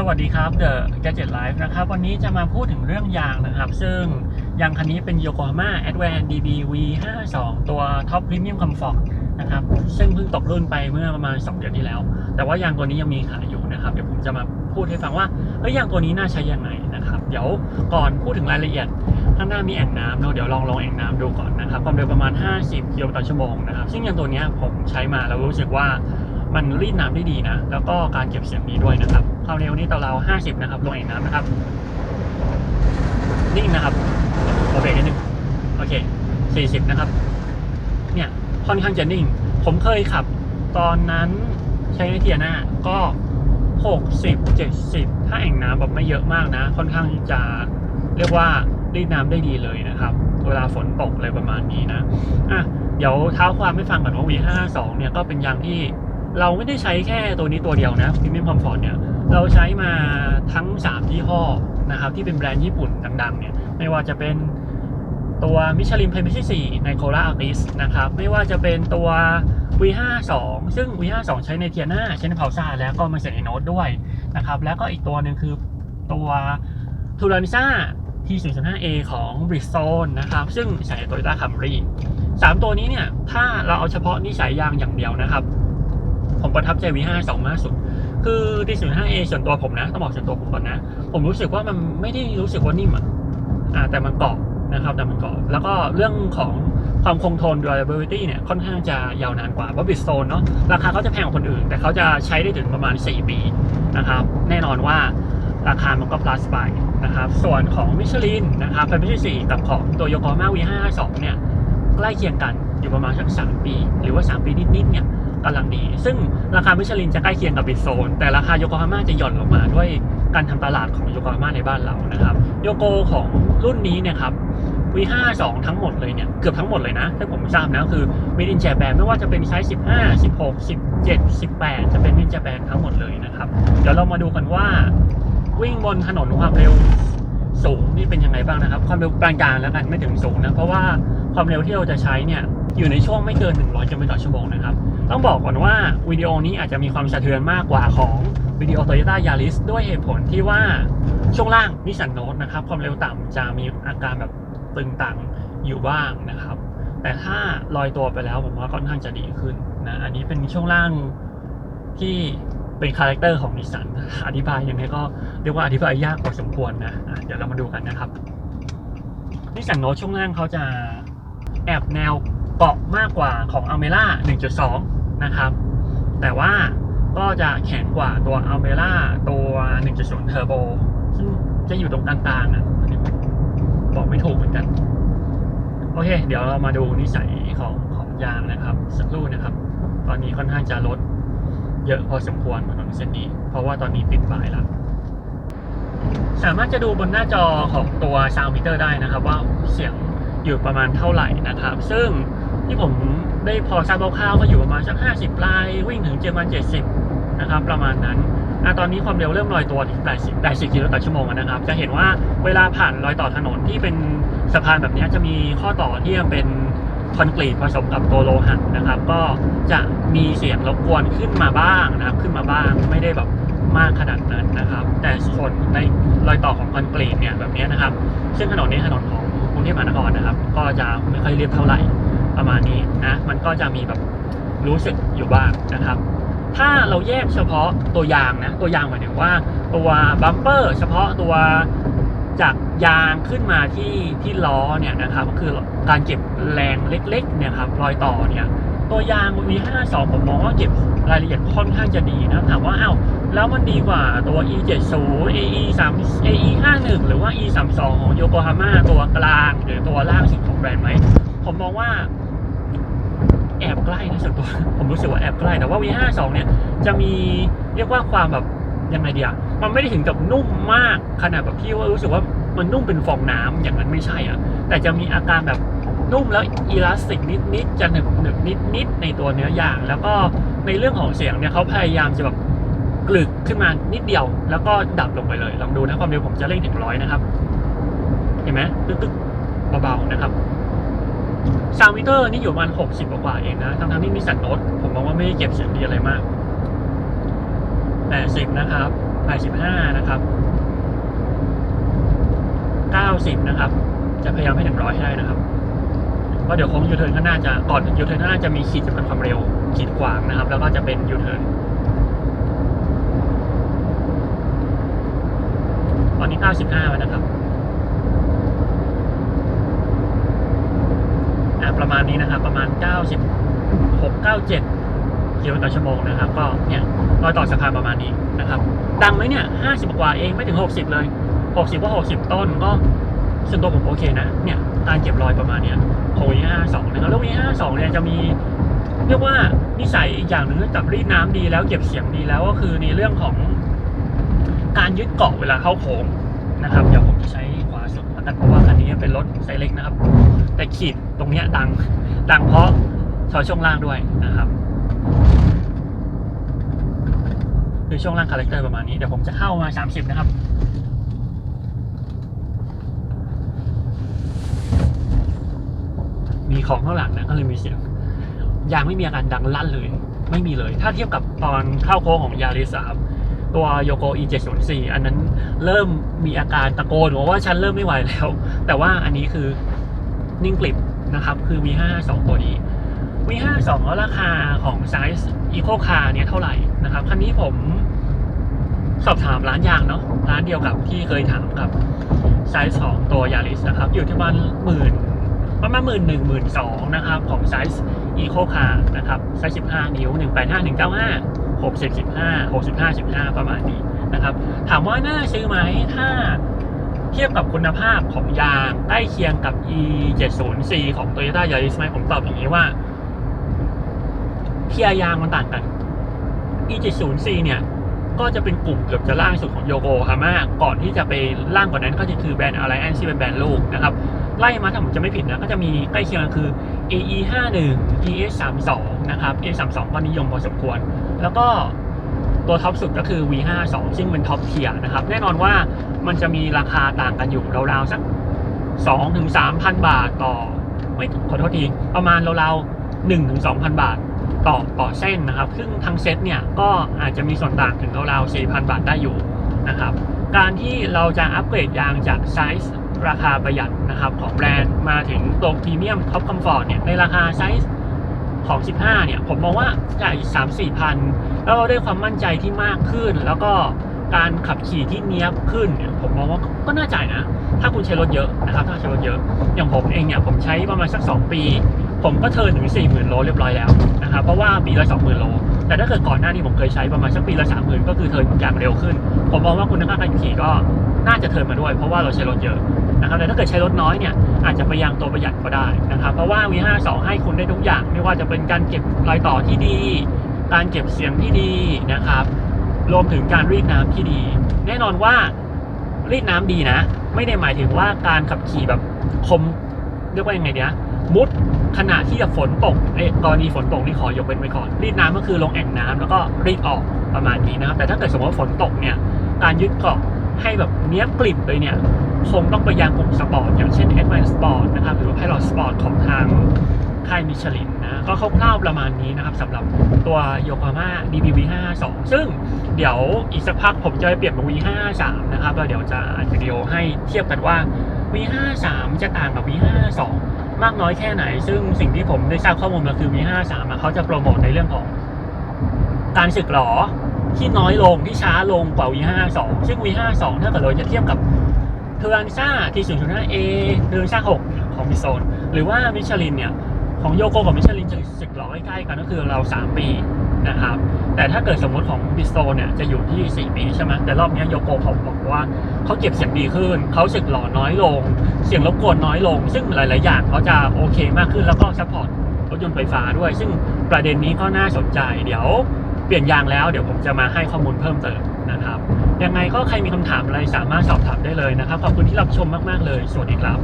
สวัสดีครับ The Gadget Life นะครับ วันนี้จะมาพูดถึงเรื่องยางนะครับ ซึ่งยางคันนี้เป็น Yokohama Advanced DBV 52ตัว Top Premium Comfort นะครับ ซึ่งเพิ่งตกรุ่นไปเมื่อประมาณ 2 เดือนที่แล้ว แต่ว่ายางตัวนี้ยังมีขายอยู่นะครับ เดี๋ยวผมจะมาพูดให้ฟังว่าเฮ้ยยางตัวนี้น่าใช้ยังไงนะครับ เดี๋ยวก่อนพูดถึงรายละเอียด ข้างหน้ามีแอ่งน้ำเนาะเดี๋ยวลองลองแอ่งน้ำดูก่อนนะครับความเร็วประมาณ 50กิโลต่อชั่วโมงนะครับซึ่งยางตัวนี้ผมใช้มาแล้วรู้สึกว่า มันรีดน้ำได้ดีนะ แล้วก็การเก็บเสียงดีด้วยนะครับความเร็วนี่ต่อเรา 50 นะครับ ลงแอ่งน้ำนะครับ นิ่งนะครับโอเคนิดนึงโอเค 40 นะครับ เนี่ยค่อนข้างจะนิ่ง ผมเคยขับ ตอนนั้นใช้ในเทียน่าก็ 60 70 ถ้าแอ่งน้ำแบบไม่เยอะมากนะ ค่อนข้างจะเรียกว่ารีดน้ำได้ดีเลยนะครับ เวลาฝนตกอะไรประมาณนี้นะอะเดี๋ยวเท้าความให้ฟังก่อนว่า V52 เนี่ยก็เป็นยางที่ เราไม่ได้ใช้แค่ตัวนี้ตัวเดียวนะ Premium Comfort เนี่ยเราใช้มาทั้ง3ยี่ห้อนะครับที่เป็นแบรนด์ญี่ปุ่นดังๆเนี่ยไม่ว่าจะเป็นตัวมิชลินเพลย์ที่4ในโคลาอัลติสนะครับไม่ว่าจะเป็นตัว V52 ซึ่ง V52 ใช้ในเทียนาใช้ในเพาซ่าแล้วก็มาใส่ในโน้ตด้วยนะครับแล้วก็อีกตัวหนึ่งคือตัวทูรานิซ่า T005A ของ b r i z o n นะครับ ซึ่งใส่ใน Toyota Camry สามตัวนี้เนี่ย ถ้าเราเอาเฉพาะนิสัยยางอย่างเดียวนะครับ ผมประทับใจ V52 มากสุด คือ T05A ส่วนตัวผมนะต้องบอกส่วนตัวผมก่อนนะ ผมรู้สึกว่ามันไม่ได้รู้สึกว่านิ่มอะแต่มันเกาะนะครับแต่มันเกาะแล้วก็เรื่องของความคงทน durability เนี่ยค่อนข้างจะยาวนานกว่าเพราะ Bridgestone เนาะราคาเขาจะแพงกว่าคนอื่น แต่เขาจะใช้ได้ถึงประมาณ 4 ปีนะครับ แน่นอนว่าราคามันก็ plus ไปนะครับ ส่วนของมิชลินนะครับเป็นมิชลินกับของตัว Yokohama V52 เนี่ยใกล้เคียงกันอยู่ประมาณสัก3ปี หรือว่า 3 ปีนิดๆเนี่ย กำลังดี ซึ่งราคามิชลินจะใกล้เคียงกับบิดโซน แต่ราคาโยโกฮาม่าจะหย่อนลงมาด้วยการทำตลาดของโยโกฮาม่าในบ้านเรานะครับโยโกของรุ่นนี้เนี่ยครับ V52 ทั้งหมดเลยเนี่ย เกือบทั้งหมดเลยนะ ถ้าผมทราบนะ คือ Made in Japan ไม่ว่าจะเป็นไซส์15 16 17 18 จะเป็น Made in Japan ทั้งหมดเลยนะครับ เดี๋ยวเรามาดูกันว่าวิ่งบนถนนความเร็วสูงนี่เป็นยังไงบ้างนะครับ ความเร็วปานกลางแล้วกันไม่ถึงสูงนะ เพราะว่าความเร็วที่เราจะใช้เนี่ย อยู่ในช่วงไม่เกิน 100กิโลเมตรต่อชั่วโมงนะครับ ต้องบอกก่อนว่าวิดีโอนี้อาจจะมีความสะเทือนมากกว่าของวิดีโอ Toyota Yaris ด้วยเหตุผลที่ว่าช่วงล่างนิสสันโนตนะครับ ความเร็วต่ำจะมีอาการแบบตึงตังอยู่บ้างนะครับ แต่ถ้าลอยตัวไปแล้วผมว่าค่อนข้างจะดีขึ้นนะอันนี้เป็นช่วงล่างที่เป็นคาแรคเตอร์ของนิสสันอธิบายยังไงก็เรียกว่าอธิบายยากพอสมควรนะะเดี๋ยวเรามาดูกันนะครับนิสสันโนตช่วงล่างเขาจะแอบแนว เกาะมากกว่าของ a l m e r a 1.2 นะครับ แต่ว่าก็จะแข็งกว่าตัว a l m e r a ตัว 1.0 Turbo ซึ่งจะอยู่ตรงกลางๆอะอันนี้บอกไม่ถูกเหมือนกัน โอเค เดี๋ยวเรามาดูนิสัยของของยางนะครับสักครู่นะครับ ตอนนี้ค่อนข้างจะลดเยอะพอสมควรบนถนนเส้นนี้ เพราะว่าตอนนี้ติดบ่ายแล้วสามารถจะดูบนหน้าจอของตัว Sound Meter ได้นะครับ ว่าเสียงอยู่ประมาณเท่าไหร่นะครับ ซึ่ง ที่ผมได้พอทราบคร่าวๆก็อยู่ประมาณสัก 50 ปลาย วิ่งถึงเจ็ดวัน70นะครับ ประมาณนั้นอตอนนี้ความเร็วเริ่มลอยตัวถึง80 80กิโลต่อชั่วโมงนะครับ จะเห็นว่าเวลาผ่านรอยต่อถนนที่เป็นสะพานแบบนี้จะมีข้อต่อที่ยังเป็นคอนกรีตผสมกับตัวโลหะนะครับ ก็จะมีเสียงรบกวนขึ้นมาบ้างนะครับ ขึ้นมาบ้างไม่ได้แบบมากขนาดนั้นนะครับ แต่ส่วนในรอยต่อของคอนกรีตเนี่ยแบบนี้นะครับ ซึ่งถนนนี้ถนนของกรุงเทพมหานครนะครับ ก็จะไม่ค่อยเรียบเท่าไหร่ ประมาณนี้นะมันก็จะมีแบบรู้สึกอยู่บ้างนะครับ ถ้าเราแยกเฉพาะตัวยางนะตัวยางหมายถึงว่าตัวบัมเปอร์เฉพาะตัวจากยางขึ้นมาที่ที่ล้อเนี่ยนะครับก็คือการเก็บแรงเล็กๆเนี่ยครับรอยต่อเนี่ยตัวยาง V52 ผมมองว่าเก็บรายละเอียดค่อนข้างจะดีนะถามว่าเอ้าแล้วมันดีกว่าตัว E70 AE 3 AE 51 หรือว่า E 32 ของโยโกฮาม่าตัวกลาง หรือตัวล่างสุดของแบรนด์ไหม ผมมองว่า แอบใกล้นะส่วนตัวผมรู้สึกว่าแอบใกล้แต่ว่า V52 เนี่ยจะมีเรียกว่าความแบบยังไงเดียมันไม่ได้ถึงกับนุ่มมากขนาดแบบที่ว่ารู้สึกว่ามันนุ่มเป็นฟองน้ำอย่างนั้นไม่ใช่อะแต่จะมีอาการแบบนุ่มแล้วอีลาสติกนิดๆจะหนึบหนึบนิดๆในตัวเนื้อยาง แล้วก็ในเรื่องของเสียงเนี่ยเขาพยายามจะแบบกลึกขึ้นมานิดเดียว แล้วก็ดับลงไปเลย ลองดูนะความเร็วผมจะเร่งถึงร้อยนะครับ เห็นไหมตึ๊กๆเบาๆนะครับ ซาวมิเตอร์นี่อยู่ประมาณ60กว่าเองนะ ทั้งๆที่นิสสันโนตผมมองว่าไม่ได้เก็บเสียงดีอะไรมาก80นะครับ85นะครับ90นะครับ จะพยายามให้ถึงร้อยให้ได้นะครับเพราะเดี๋ยวโค้งยูเทิร์นข้างหน้าจะก่อนยูเทิร์นข้างหน้าจะมีขีดจำกัดความเร็วขีดขวางนะครับ แล้วก็จะเป็นยูเทิร์นตอนนี้ 95แล้วนะครับ อะประมาณนี้นะครับ ประมาณ 96 97กิโลต่อชั่วโมงนะครับ ก็เนี่ยรอยต่อสะพานประมาณนี้นะครับ ดังไหมเนี่ย 50 กว่าเองไม่ถึง 60 เลย 60ว่า60 ต้นก็ส่วนตัวผมโอเคนะ เนี่ยการเก็บรอยประมาณเนี้ยของวีห้าสองนะครับแล้ววีห้าสองเนี่ยจะมีเรียกว่านิสัยอีกอย่างหนึ่งกจากรีดน้ำดีแล้วเก็บเสียงดีแล้วก็คือในเรื่องของการยึดเกาะเวลาเข้าโค้งนะครับ เดี๋ยวผมจะใช้ กันเพราะว่าคันนี้เป็นรถไซเล็กนะครับ แต่ขีดตรงนี้ดัง ดังเพราะชอยช่วงล่างด้วยนะครับคือช่วงล่างคาแรคเตอร์ประมาณนี้เดี๋ยวผมจะเข้ามา30นะครับมีของข้างหลังนะก็เลยมีเสียงยางไม่มีอาการดังลั่นเลย ไม่มีเลย ถ้าเทียบกับตอนเข้าโค้งของยาริสาม ตัวโยโก e 7 0 4อันนั้นเริ่มมีอาการตะโกนบอกว่าฉันเริ่มไม่ไหวแล้ว แต่ว่าอันนี้คือนิ่งกลิบนะครับ คือ V5 2ตัวนี้ V5 2แล้วราคาของไซส์ Eco Car เนี่ยเท่าไหร่นะครับ คันนี้ผมสอบถามร้านยางเนาะร้านเดียวกับที่เคยถามกับไซส์ของตัวยาริสนะครับ อยู่ที่ประมาณหมื่นประมาณหมื่นหนึ่งหมื่นสองนะครับ ของไซส์ Eco Car นะครับไซส์ 15 นิ้ว 185 195 60 15 65 15 ประมาณนี้นะครับ ถามว่าน่าซื้อไหมถ้าเทียบกับคุณภาพของยางใกล้เคียงกับ E 7 0 4ของ Toyota Yaris ไหมผมตอบอย่างนี้ว่าเทียยางมันต่างกัน E 7 0 4เนี่ยก็จะเป็นกลุ่มเกือบจะล่างสุดของโยโกฮาม่าก่อนที่จะไปล่างกว่านั้นก็จะคือแบรนด์อะไรแอนซี่เป็นแบรนด์ลูกนะครับ ไล่มาถ้าผมจะไม่ผิดนะก็จะมีใกล้เคียงกันคือ AE 5 1 ES 3 2นะครับ ES 3 2ก็นิยมพอสมควร แล้วก็ตัวท็อปสุดก็คือ V 5 2ซึ่งเป็นท็อปเทียร์นะครับ แน่นอนว่ามันจะมีราคาต่างกันอยู่ราวๆสัก2ถึง3,000 บาทต่อไม่ขอโทษทีประมาณราวๆ1ถึง2,000 บาทต่อต่อเส้นนะครับ ซึ่งทั้งเซตเนี่ยก็อาจจะมีส่วนต่างถึงราวๆ4,000 บาทได้อยู่นะครับ การที่เราจะอัปเกรดยางจากไซส์ ราคาประหยัดนะครับของแบรนด์มาถึงตัวพรีเมียมท็อปคอมฟอร์ตเนี่ยในราคาไซส์ของ 15 เนี่ย ผมมองว่าจ่าย3 4พัน แล้วเราได้ความมั่นใจที่มากขึ้น แล้วก็การขับขี่ที่เนี้ยบขึ้นเนี่ย ผมมองว่าก็น่าจ่ายนะ ถ้าคุณใช้รถเยอะนะครับ ถ้าใช้รถเยอะ อย่างผมเองเนี่ย ผมใช้ประมาณสัก 2 ปี ผมก็เทินถึง 40,000 โลเรียบร้อยแล้วนะครับ เพราะว่าปีละ 20,000 โล แต่ถ้าเกิดก่อนหน้านี้ผมเคยใช้ประมาณสักปีละ 30,000 ก็คือเทินอย่างเร็วขึ้น ผมมองว่าคุณภาพการขี่ก็น่าจะเทินมาด้วย เพราะว่าเราใช้รถเยอะ นะครับแต่ถ้าเกิดใช้รถน้อยเนี่ยอาจจะไปยังตัวประหยัดก็ได้นะครับ เพราะว่า V52 ให้คุณได้ทุกอย่าง ไม่ว่าจะเป็นการเก็บรอยต่อที่ดี การเก็บเสียงที่ดีนะครับ รวมถึงการรีดน้ำที่ดี แน่นอนว่ารีดน้ำดีนะ ไม่ได้หมายถึงว่าการขับขี่แบบคมเรียกว่ายังไงเนี้ยมุดขณะที่ฝนตกไอ้กรณีฝนตกนี่ขอยกเว้นไว้ก่อน รีดน้ำก็คือลงแอ่งน้ำแล้วก็รีดออกประมาณนี้นะครับ แต่ถ้าเกิดสมมติว่าฝนตกเนี่ย การยึดเกาะให้แบบเนี้ยกลิบเลยเนี่ย คงต้องไปยังกลุ่มสปอร์ตอย่างเช่น Advanced Sport นะครับหรือว่า Pilot Sport ของทางค่ายมิชลินนะก็คร่าวๆประมาณนี้นะครับสำหรับตัวโยโกฮาม่า DBV 52ซึ่งเดี๋ยวอีกสักพักผมจะไปเปลี่ยนเป็น V 53นะครับแล้วเดี๋ยวจะอัดวิดีโอให้เทียบกันว่า V 53จะต่างกับ V 52มากน้อยแค่ไหน ซึ่งสิ่งที่ผมได้ทราบข้อมูลมาคือ V 53เขาจะโปรโมทในเรื่องของการสึกหรอที่น้อยลงที่ช้าลงกว่า V52 ซึ่ง V52 ถ้าเกิดเราจะเทียบกับ ทอร์นซ่าที่ 0.5A เทอร์นซ่า6เนี่ยของมิโซน หรือว่ามิชลินเนี่ย ของโยโกกับมิชลินจะสึกหรอใกล้ๆกันก็คือเรา3ปีนะครับ แต่ถ้าเกิดสมมติของบิสโตเนี่ยจะอยู่ที่4ปีใช่ไหมแต่รอบนี้โยโกเขาบอกว่าเขาเก็บเสียงดีขึ้น เขาสึกหล่อน้อยลง เสียงรบกวนน้อยลง ซึ่งหลายๆอย่างเขาจะโอเคมากขึ้นแล้วก็ซัพพอร์ตรถยนต์ไฟฟ้าด้วย ซึ่งประเด็นนี้ก็น่าสนใจ เดี๋ยวเปลี่ยนยางแล้วเดี๋ยวผมจะมาให้ข้อมูลเพิ่มเติมนะครับ ยังไงก็ใครมีคำถามอะไรสามารถสอบถามได้เลยนะครับ ขอบคุณที่รับชมมาก ๆ เลย สวัสดีครับ